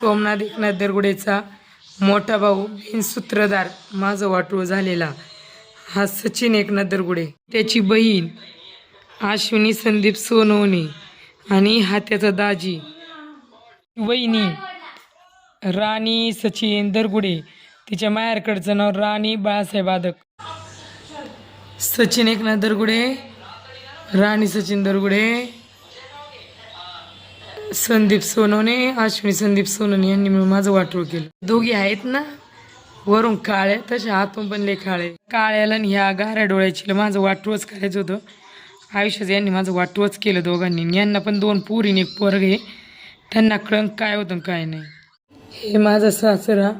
सोमनाथ एकनाथ दरगुडेचा मोठा भाऊ बिन सूत्रधार माझं वाटोळ झालेला हा सचिन एकनाथ दरगुडे त्याची बहीण अश्विनी संदीप सोनवणे आणि हा त्याचा दाजी वहिनी राणी सचिन दरगुडे. तिच्या मायारकडचं नाव राणी बाळासाहेब आदक. सचिन एकनाथ दरगुडे राणी सचिन दरगुडे. संदीप सोनवणे अश्विनी संदीप सोनवणे यांनी मिळून माझं वाटोळ केलं. दोघी आहेत ना वरून काळ्या तशा हातून पण लय काळे. काळ्याला आणि ह्या गाऱ्या डोळ्याची माझं वाटोळच करायचं होतं. आयुष्याचं यांनी माझं वाटूच केलं दोघांनी. यांना पण दोन पुरीने एक पोरग आहे. त्यांना कळंक काय होतं काय नाही. हे माझा सासरा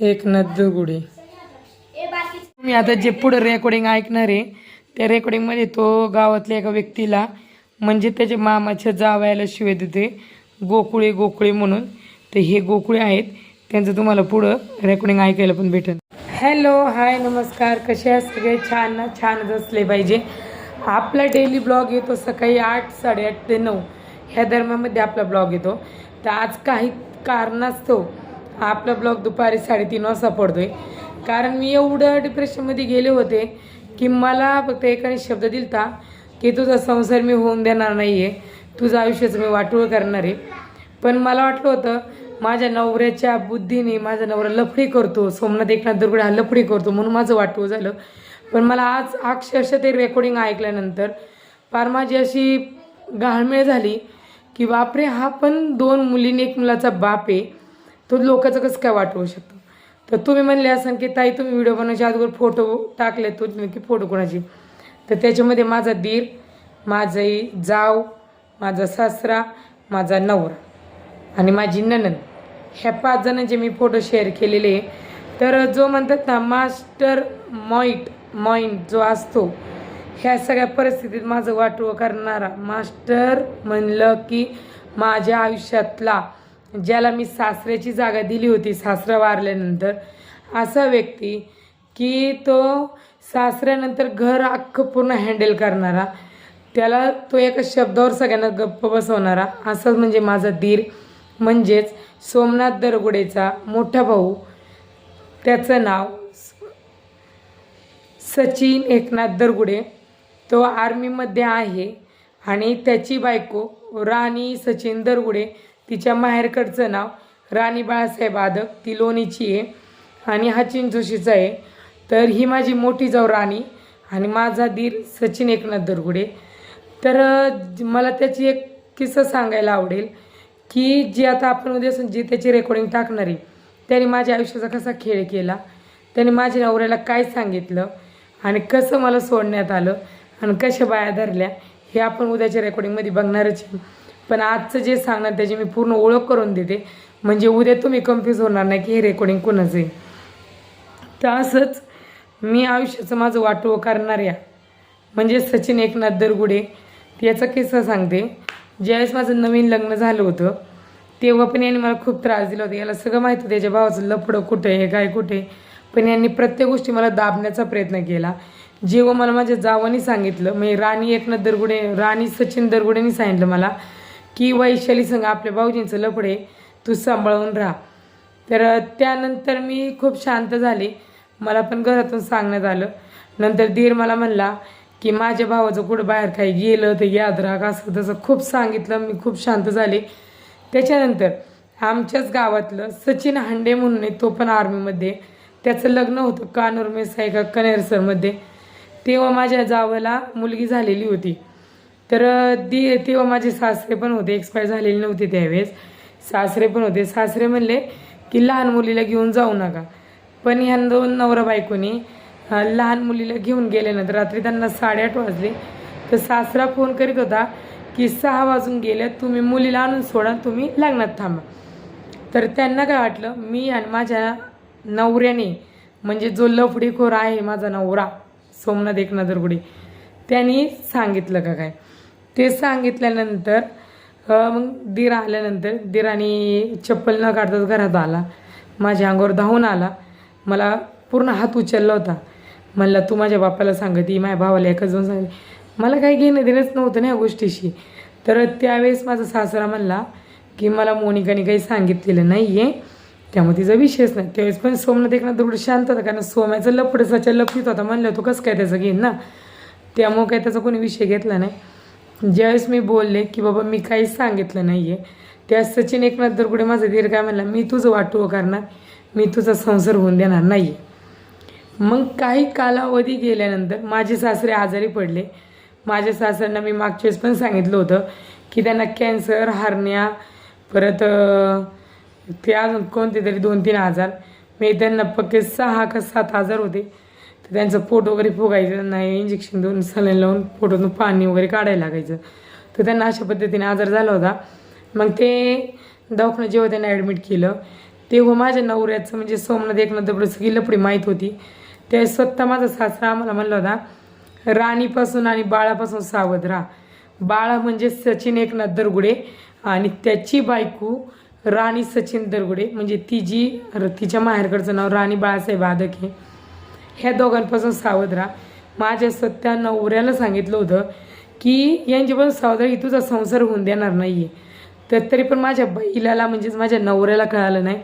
एकनाथ दगुडे मी आता जे पुढं रेकॉर्डिंग ऐकणार आहे त्या रेकॉर्डिंगमध्ये तो गावातल्या एका व्यक्तीला म्हणजे त्याच्या मामाच्या जावयाला शिवाय देते. गोकुळे गोकुळे म्हणून. तर हे गोकुळे आहेत. त्यांचं तुम्हाला पुढं रेकॉर्डिंग ऐकायला पण भेटेल. हॅलो हाय नमस्कार. कसे आहात सगळे? छान ना? छानच असले पाहिजे. आपला डेली ब्लॉग येतो सकाळी आठ साडेआठ ते नऊ. ह्या दरम्यानमध्ये आपला ब्लॉग येतो. तर आज काही कारणास्तव आपला ब्लॉग दुपारी साडेतीन वाजता पडतोय. कारण मी एवढं डिप्रेशनमध्ये गेले होते की मला फक्त एकाने शब्द दिलता. की तुझा संसार मी होऊन देणार नाही आहे तुझं आयुष्याचं मी वाटोळ करणार आहे. पण मला वाटलं होतं माझ्या नवऱ्याच्या बुद्धीने माझा नवरा लफडी करतो. सोमनाथ एकनाथ दुर्गडे हा लफडी करतो म्हणून माझं वाटोळ झालं. पण मला आज अक्षरशः ते रेकॉर्डिंग ऐकल्यानंतर फार माझी अशी गाळमेळ झाली की बापरे हा पण दोन मुलीने एक मुलाचा बाप आहे. तो लोकांचं कसं काय वाटवू शकतो? तर तुम्ही म्हणले असाल की ताई तुम्ही व्हिडिओ बनवायच्या अगोदर फोटो टाकले. तो की फोटो कोणाची? तर त्याच्यामध्ये माझा दीर माझी जाव माझा सासरा माझा नवरा आणि माझी ननंद. ह्या पाच जणांचे मी फोटो शेअर केलेले तर जो म्हणतात ना मास्टर मॉइट मॉइंट जो असतो ह्या सगळ्या परिस्थितीत माझं वाटव करणारा मास्टर म्हणलं की माझ्या आयुष्यातला ज्याला मी सासऱ्याची जागा दिली होती सासरा वारल्यानंतर असा व्यक्ती की तो सासऱ्यानंतर घर अख्खं पूर्ण हँडल करणारा. त्याला तो एका शब्दावर सगळ्यांना गप्प बसवणारा. असाच म्हणजे माझा धीर म्हणजेच सोमनाथ दरगुडेचा मोठा भाऊ. त्याचं नाव सचिन एकनाथ दरगुडे. तो आर्मीमध्ये आहे. आणि त्याची बायको राणी सचिन दरगुडे. तिच्या माहेरकडचं नाव राणी बाळासाहेब आदक. ती लोणीची आहे. आणि हा चिंचोशीचा आहे. तर ही माझी मोठी जाऊ राणी आणि माझा दीर सचिन एकनाथ दरगुडे. तर मला त्याची एक किस्सा सांगायला आवडेल की जी आता आपण उद्या जी त्याची रेकॉर्डिंग टाकणार आहे त्याने माझ्या आयुष्याचा कसा खेळ केला त्याने माझ्या नवऱ्याला काय सांगितलं आणि कसं मला सोडण्यात आलं आणि कशा बाया धरल्या हे आपण उद्याच्या रेकॉर्डिंगमध्ये बघणारच आहे. पण आजचं जे सांगणार त्याची मी पूर्ण ओळख करून देते. म्हणजे उद्या तुम्ही कन्फ्यूज होणार नाही की हे रेकॉर्डिंग कोणाचं आहे. तर असंच मी आयुष्याचं माझं वाटोळ करणाऱ्या म्हणजे सचिन एकनाथ दरगुडे याचा किस्सा सांगते. ज्यावेळेस माझं नवीन लग्न झालं होतं तेव्हा पण यांनी मला खूप त्रास दिला होता. याला सगळं माहिती होतं त्याच्या भावाचं लफडं कुठे आहे काय कुठे पण यांनी प्रत्येक गोष्टी मला दाबण्याचा प्रयत्न केला. जेव्हा मला माझ्या जावानी सांगितलं म्हणजे राणी एकनाथ दरगुडे राणी सचिन दरगुडेंनी सांगितलं मला की वैशाली संघ आपल्या भाऊजींचं लफडे तू सांभाळून राहा. तर त्यानंतर मी खूप शांत झाले. मला पण घरातून सांगण्यात आलं. नंतर धीर मला म्हणला की माझ्या भावाचं कुठं बाहेर काही गेलं ते याद राख. असं तसं खूप सांगितलं. मी खूप शांत झाले. त्याच्यानंतर आमच्याच गावातलं सचिन हांडे म्हणून आहे तो पण आर्मीमध्ये. त्याचं लग्न होतं कानूर मेसाई का कनेरसरमध्ये तेव्हा माझ्या जावाला मुलगी झालेली होती. तर ती तेव्हा माझे सासरे पण होते. एक्सपायर झालेले नव्हते त्यावेळेस. सासरे पण होते. सासरे म्हणले की लहान मुलीला घेऊन जाऊ नका. पण ह्या दोन नवरा बायकोनी लहान मुलीला घेऊन गेल्यानंतर रात्री त्यांना साडेआठ वाजले. तर सासरा फोन करीत होता की सहा वाजून गेल्या तुम्ही मुलीला आणून सोडा तुम्ही लग्नात थांबा. तर त्यांना काय वाटलं मी आणि माझ्या नवऱ्याने म्हणजे जो लफडीखोर आहे माझा नवरा सोमनाथ एकनाथ दरगुडे त्यांनी सांगितलं का काय? ते सांगितल्यानंतर मग दीर आल्यानंतर दिराने चप्पल न काढताच घरात आला. माझ्या अंगावर धावून आला. मला पूर्ण हात उचलला होता. म्हणला तू माझ्या बापाला ती माझ्या भावाला एकच जाऊन सांगते. मला काही घेणं देणंच नव्हतं ना या गोष्टीशी. तर त्यावेळेस माझा सासरा म्हणला की मला मोनिकाने काही सांगितलेलं नाही आहे त्यामुळे तिचा विषयच नाही. त्यावेळेस पण सोमनाथ एकनाथ दृढ शांत होता कारण सोम्याचं लपडसाच्या लपीत होता. म्हणलं तो कसं काय त्याचं घेईन ना? त्यामुळं काय त्याचा कोणी विषय घेतला नाही. ज्यावेळेस मी बोलले की बाबा मी काहीच सांगितलं नाही आहे त्या सचिन एकनाथ दरगुडे माझा धीर काय म्हणला मी तुझं वाटू करणार. मी तुझा संसार होऊन देणार नाही मग काही कालावधी गेल्यानंतर माझे सासरे आजारी पडले. माझ्या सासऱ्यांना मी मागच्या पण सांगितलं होतं की त्यांना कॅन्सर हार्निया परत ते अजून कोणते तरी दोन तीन आजार. मी त्यांना पक्के सहा का सात आजार होते. तर त्यांचं पोट वगैरे फुगायचं नाही इंजेक्शन देऊन सलाईन लावून पोटातून पाणी वगैरे काढायला लागायचं. तर त्यांना अशा पद्धतीने आजार झाला होता. मग ते दवाखान्यात जेव्हा त्यांना ॲडमिट केलं तेव्हा माझ्या नवऱ्याचं म्हणजे सोमनाथ एकनाथ दगडू सगळी लपडी माहीत होती. ते स्वतः माझा सासरा आम्हाला म्हणला होता राणीपासून आणि बाळापासून सावध राहा. बाळा म्हणजे सचिन एकनाथ दरगुडे आणि त्याची बायको राणी सचिन दरगुडे. म्हणजे ती जी तिच्या माहेरकडचं नाव राणी बाळासाहेब आदक हे ह्या दोघांपासून सावध राहा. माझ्या सत्या नवऱ्याला सांगितलं होतं की यांच्यापासून सावध राही तुझा संसार होऊन देणार नाही आहे तर तरी पण माझ्या बैलाला म्हणजेच माझ्या नवऱ्याला कळालं नाही.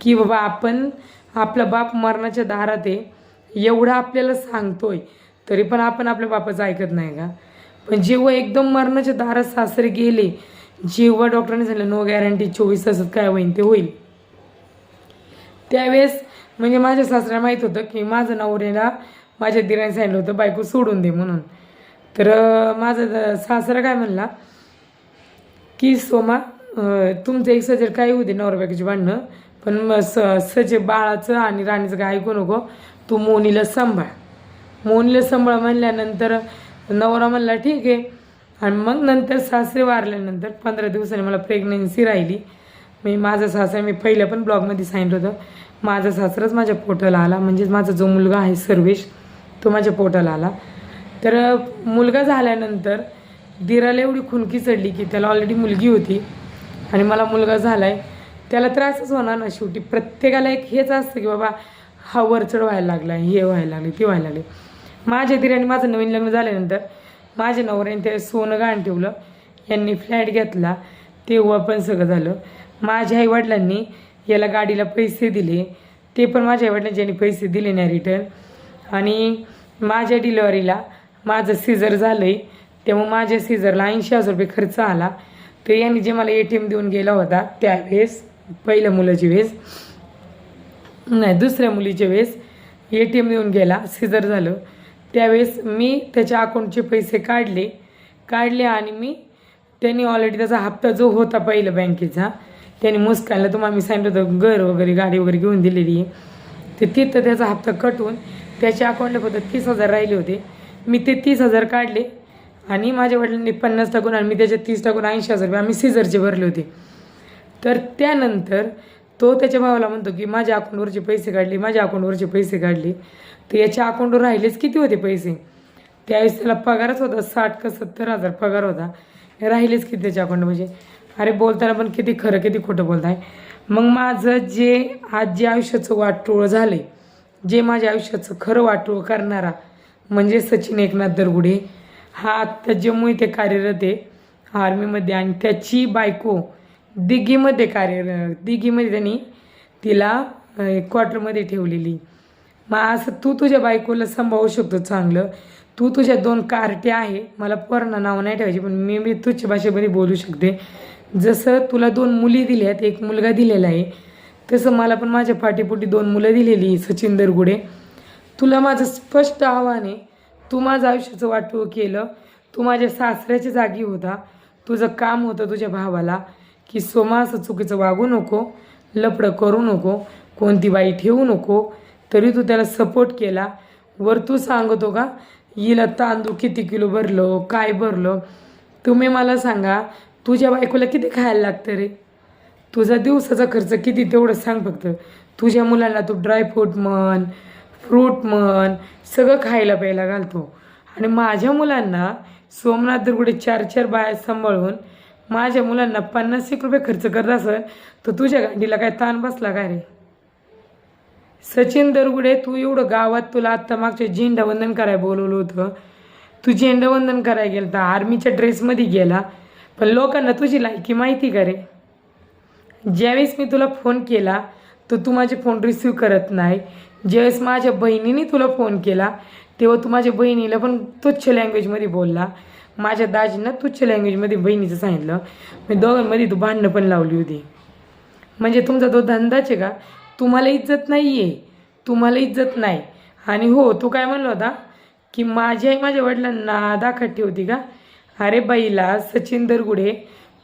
की बाबा आपण आपला बाप मरणाच्या दारात आहे एवढं आपल्याला सांगतोय तरी पण आपण आपल्या बापाचं ऐकत नाही का? पण जेव्हा एकदम मरणाच्या दारात सासरे गेले जेव्हा डॉक्टरांनी सांगितलं नो गॅरंटी चोवीस तासात काय होईल ते होईल. त्यावेळेस म्हणजे माझ्या सासऱ्याला माहीत होतं की माझं नवऱ्याला माझ्या दिराने सांगितलं होतं बायको सोडून दे म्हणून. तर माझा सासरा काय म्हणला की सोमा तुमचं एक सजर काय होऊ दे नवरा बायकोची भांडणं पण मग स सजे बाळाचं आणि राणीचं काय ऐकू नको. तू मोनीला सांभाळ. मोनीला सांभाळ म्हणल्यानंतर नवरा म्हणला ठीक आहे. आणि मग नंतर सासरे वारल्यानंतर पंधरा दिवसांनी मला प्रेग्नन्सी राहिली. मी माझा सासरा मी पहिल्या पण ब्लॉगमध्ये सांगितलं होतं. माझा सासराच माझ्या पोटाला आला. म्हणजेच माझा जो मुलगा आहे सर्वेश तो माझ्या पोटाला आला. तर मुलगा झाल्यानंतर दिराला एवढी खुनकी चढली की त्याला ऑलरेडी मुलगी होती. आणि मला मुलगा झाला आहे त्याला त्रासच होणार ना शेवटी. प्रत्येकाला एक हेच असतं की बाबा हा वरचढ व्हायला लागला हे व्हायला लागले ते व्हायला लागले. माझ्या दिराने माझं नवीन लग्न झाल्यानंतर माझ्या नवऱ्याने ते सोनं गहाण ठेवलं. यांनी फ्लॅट घेतला तेव्हा पण सगळं झालं. माझ्या आईवडिलांनी याला गाडीला पैसे दिले. ते पण माझ्या आईवडिलांनी यांनी पैसे दिले नाही रिटर्न. आणि माझ्या डिलिव्हरीला माझं सीझर झालं आहे तेव्हा माझ्या सीझरला ऐंशी हजार रुपये खर्च आला. तर यांनी जे मला ए टी एम देऊन गेला होता त्यावेळेस पहिल्या मुलाची वेळेस नाही दुसऱ्या मुलीच्या वेळेस ए टी एम देऊन गेला सिजर झालं. त्यावेळेस मी त्याच्या अकाउंटचे पैसे काढले. काढले आणि मी त्यांनी ऑलरेडी त्याचा हप्ता जो होता पहिला बँकेचा त्यांनी मुस्कानला तुम्हाला मी सांगितलं होतं घर वगैरे गाडी वगैरे घेऊन दिलेली आहे. तर तिथं त्याचा हप्ता कटून त्याच्या अकाउंटला फक्त तीस हजार राहिले होते. मी ते तीस हजार काढले आणि माझ्या वडिलांनी पन्नास टाकून आणि मी त्याच्यात तीस टाकून ऐंशी हजार रुपये आम्ही सिजरचे भरले होते. तर त्यानंतर तो त्याच्या भावाला म्हणतो की माझ्या अकाउंटवरचे पैसे काढले माझ्या अकाउंटवरचे पैसे काढले. तर याच्या अकाउंटवर राहिलेच किती होते पैसे? त्यावेळेस त्याला पगारच होता साठ का सत्तर हजार पगार होता. राहिलेच किती त्याच्या अकाउंट म्हणजे अरे बोलताना पण किती खरं किती खोटं बोलताय. मग माझं जे आज जे आयुष्याचं वाटोळ झालं जे माझ्या आयुष्याचं खरं वाटोळ करणारा म्हणजे सचिन एकनाथ दरगुडे हा आत्ता जम्मू इथे कार्यरत आहे. आर्मीमध्ये आणि त्याची बायको दिघीमध्ये कार्य दिघीमध्ये त्यांनी तिला क्वार्टरमध्ये ठेवलेली. मग असं तू तुझ्या बायकोला सांभाळू शकतो चांगलं. तू तुझ्या दोन कार्ट्या आहे मला पूर्ण नाव नाही ठेवायची पण मी मी तुझ्या भाषेमध्ये बोलू शकते. जसं तुला दोन मुली दिल्या आहेत एक मुलगा दिलेला आहे तसं मला पण माझ्या पाठीपोटी दोन मुलं दिलेली आहे, सचिन दरगुडे. तुला माझं स्पष्ट आव्हान आहे तू माझं आयुष्याचं वाटू केलं. तू माझ्या सासऱ्याच्या जागी होता तुझं काम होतं तुझ्या भावाला. की सोमा असं चुकीचं वागू नको लपडं करू नको कोणती बाई ठेवू नको तरी तू त्याला सपोर्ट केला. वर तू सांगतो का हिला तांदूळ किती किलो भरलो काय भरलो? तुम्ही मला सांगा तुझ्या बायकोला किती खायला लागतं रे? तुझा दिवसाचा खर्च किती तेवढं सांग फक्त. तुझ्या मुलांना तू ड्रायफ्रूट म्हण फ्रूट म्हण सगळं खायला प्यायला घालतो. आणि माझ्या मुलांना सोमनाथ दुर्गुडे चार चार बाया सांभाळून माझ्या मुलांना पन्नास एक रुपये खर्च करत असं तर तुझ्या गाडीला काय ताण बसला काय रे? सचिन दरगुडे तू एवढं गावात तुला आत्ता मागच्या झेंडावंदन करायला बोलवलं होतं. तू झेंडावंदन करायला गेला तर आर्मीच्या ड्रेसमध्ये गेला. पण लोकांना तुझी लायकी माहिती का रे? ज्यावेळेस मी तुला फोन केला तर तू माझे फोन रिसीव करत नाही. ज्यावेळेस माझ्या बहिणीने तुला फोन केला तेव्हा तू माझ्या बहिणीला पण तुच्छ लँग्वेजमध्ये बोलला. माझ्या दाजीनं तुच्छ लँग्वेजमध्ये बहिणीचं सांगितलं. मी दोघांमध्ये तू भांडणं पण लावली होती. म्हणजे तुमचा तो धंदाच आहे का? तुम्हाला इज्जत नाही आहे तुम्हाला इज्जत नाही. आणि हो तू काय म्हणला होता? की माझी आई माझ्या वडिलांना दाखत ठेवती का? अरे बाईला सचिन दरगुडे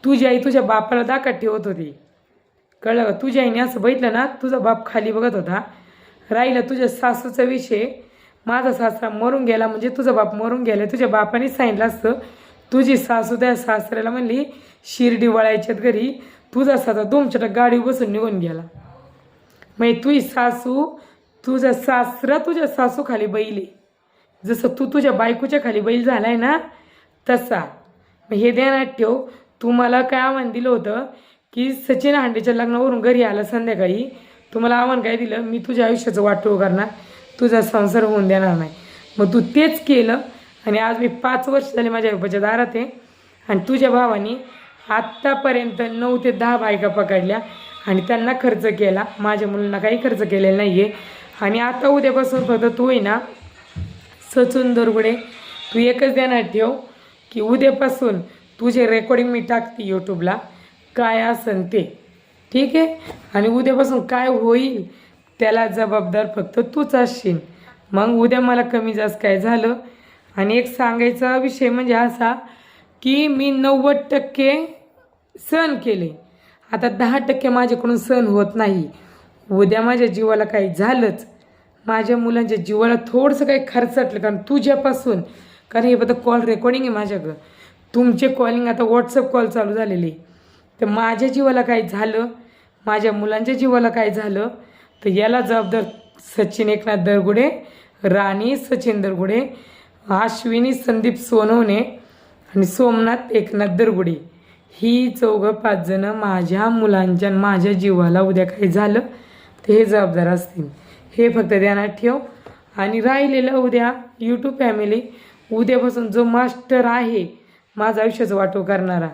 तुझी आई तुझ्या बापाला दाखत ठेवत होती. कळलं का? तुझ्या आईने असं बघितलं ना तुझा बाप खाली बघत होता. राहिला तुझ्या सासूचा विषय. माझा सासरा मरून गेला म्हणजे तुझा बाप मरून गेला. तुझ्या बापाने सांगितलं असतं तुझी सासू त्या सासऱ्याला म्हणली शिर्डी वळायच्यात घरी तुझा सासा दोमच्या गाडी बसून निघून गेला. म्हणजे तुझी सासू तुझा सासरा तुझ्या सासू खाली बैल आहे. जसं तू तुझ्या बायकोच्या खाली बैल झालाय ना तसा. मग हे ध्यानात ठेव तू मला काय आव्हान दिलं होतं की सचिन हांडेच्या लग्नावरून घरी आला संध्याकाळी? तुम्हाला आव्हान काय दिलं? मी तुझ्या आयुष्याचं वाटो करणार. तुझा संसार होऊन देणार नाही. मग तू तेच केलं आणि आज मी पाच वर्ष झाले माझ्या बाबाच्या दारात आहे. आणि तुझ्या भावाने आत्तापर्यंत नऊ ते दहा बायका पकडल्या आणि त्यांना खर्च केला. माझ्या मुलांना काही खर्च केलेला नाही आहे आणि आता उद्यापासून फक्त तू आहे ना सचून दरगुडे तू एकच ध्यानात ठेव की उद्यापासून तुझे रेकॉर्डिंग मी टाकते यूट्यूबला काय असन ते. ठीक आहे? आणि उद्यापासून काय होईल? त्याला जबाबदार फक्त तूच असशील. मग उद्या मला कमी जास्त काय झालं? आणि एक सांगायचा विषय म्हणजे असा की मी नव्वद टक्के सहन केले. आता दहा टक्के माझ्याकडून सहन होत नाही. उद्या माझ्या जीवाला काही झालंच. माझ्या मुलांच्या जीवाला थोडंसं काही खर्चटलं कारण तुझ्यापासून. कारण हे बघा कॉल रेकॉर्डिंग आहे माझ्याकडं. तुमचे कॉलिंग आता व्हॉट्सअप कॉल चालू झालेले. तर माझ्या जीवाला काय झालं? माझ्या मुलांच्या जीवाला काय झालं? तर याला जबाबदार सचिन एकनाथ दरगुडे राणी सचिन दरगुडे अश्विनी संदीप सोनवणे आणि सोमनाथ एकनाथ दरगुडे. ही चौघं पाच जणं माझ्या मुलांच्या आणि माझ्या जीवाला उद्या काही झालं तर हे जबाबदार असतील. हे फक्त ध्यानात ठेव. आणि राहिलेलं उद्या यूट्यूब फॅमिली उद्यापासून जो मास्टर आहे माझं आयुष्याचं वाटो करणारा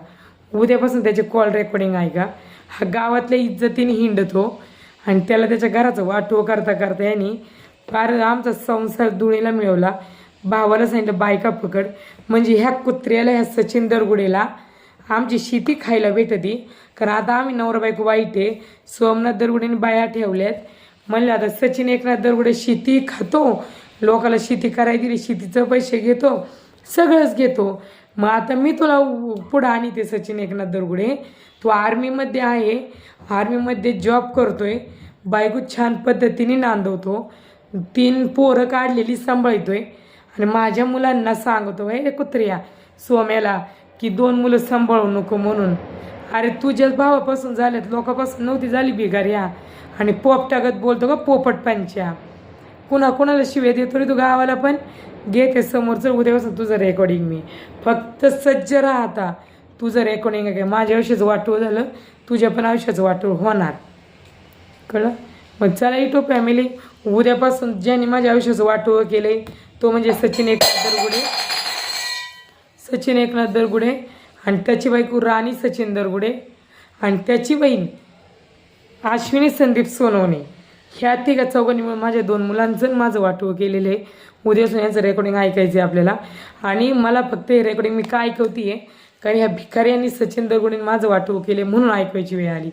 उद्यापासून त्याचे कॉल रेकॉर्डिंग आहे का? हा गावातल्या इज्जतीने हिंडतो. आणि त्याला त्याच्या घराचं वाटो करता करता यांनी फार आमचा संसार धुळीला मिळवला. भावाला सांगितलं बायका पकड. म्हणजे ह्या कुत्र्याला ह्या सचिन दरगुडेला आमची शेती खायला भेटती. कारण आता आम्ही नवरा बायको वाईट आहे. सोमनाथ दरगुडेने बाया ठेवल्यात. म्हणलं आता सचिन एकनाथ दरगुडे शेती खातो. लोकाला शेती करायला दिली शेतीचं पैसे घेतो. सगळंच घेतो. मग आता मी तुला उ- पुढं आणि ते सचिन एकनाथ दरगुडे तू आर्मीमध्ये आहे. आर्मीमध्ये जॉब करतोय. बायको छान पद्धतीने नांदवतो. तीन पोरं काढलेली सांभाळतोय. आणि माझ्या मुलांना सांगतो हे कुत्र्या सोम्याला की दोन मुलं सांभाळू नको म्हणून. अरे तुझ्याच भावापासून झाल्यात लोकापासून नव्हती झाली बिगाऱ्या आणि पोपटागत बोलतो का पोपट पंच्या कुणा कुणाला शिव्या देतो रे तू गावाला पण? घेते समोरचं उद्यापासून तुझं रेकॉर्डिंग मी. फक्त सज्ज राहा आता. तुझं रेकॉर्डिंग आहे काय माझ्या आयुष्याचं वाटू झालं. तुझ्या पण आयुष्याचं वाटव होणार. कळलं? मग चला इटो फॅमिली उद्यापासून ज्याने माझ्या आयुष्याचं वाटव केले तो म्हणजे सचिन एकनाथ दरगुडे. सचिन एकनाथ दरगुडे आणि त्याची बायको राणी सचिन दरगुडे. आणि त्याची बहीण अश्विनी संदीप सोनवणे. ह्या तिघा चौघांनी माझ्या दोन मुलांचं माझं वाटवं केलेलं आहे. उद्यापासून यांचं रेकॉर्डिंग ऐकायचं आहे आपल्याला. आणि मला फक्त हे रेकॉर्डिंग मी काय ऐकवती आहे कारण ह्या भिकाऱ्यांनी सचिन दरगुडीने माझं वाटव केले म्हणून ऐकवायची वेळ आली.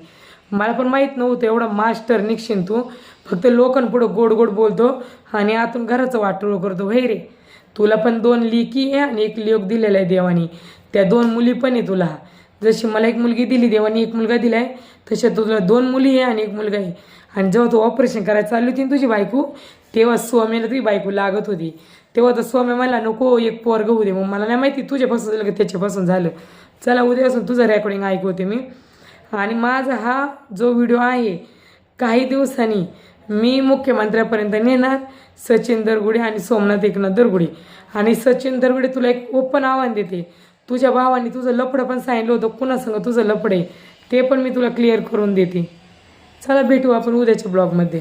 मला पण माहीत नव्हतं एवढा मास्टर निघशील तू. फक्त लोकांपुढं गोड गोड बोलतो आणि आतून घराचं वाटोळ करतो. हे रे? तुला पण दोन लेकी आहे आणि एक लेक दिलेला आहे देवानी. त्या दोन मुली पण आहे तुला. जशी मला एक मुलगी दिली देवानी एक मुलगा दिला आहे तशा तुला दोन मुली आहे आणि एक मुलगा आहे. आणि जेव्हा तू ऑपरेशन करायला चालली होती तुझी बायको तेव्हा स्वामीला तुझी बायको लागत होती. तेव्हा तर स्वामी मला नको एक पोरग होऊ दे. मग मला नाही माहिती तुझ्यापासून झालं का त्याच्यापासून झालं. चला उद्यापासून तुझं रेकॉर्डिंग ऐकवते मी. आणि माझा हा जो व्हिडिओ आहे काही दिवसांनी मी मुख्यमंत्र्यापर्यंत नेणार सचिन दरगुडे आणि सोमनाथ एकनाथ दरगुडे. आणि सचिन दरगुडे तुला एक ओपन आव्हान देते. तुझ्या भावाने तुझं लफडं पण सांगितलं होतं कुणासंग तुझं लफडं आहे ते पण मी तुला क्लिअर करून देते. चला भेटू आपण उद्याच्या ब्लॉगमध्ये.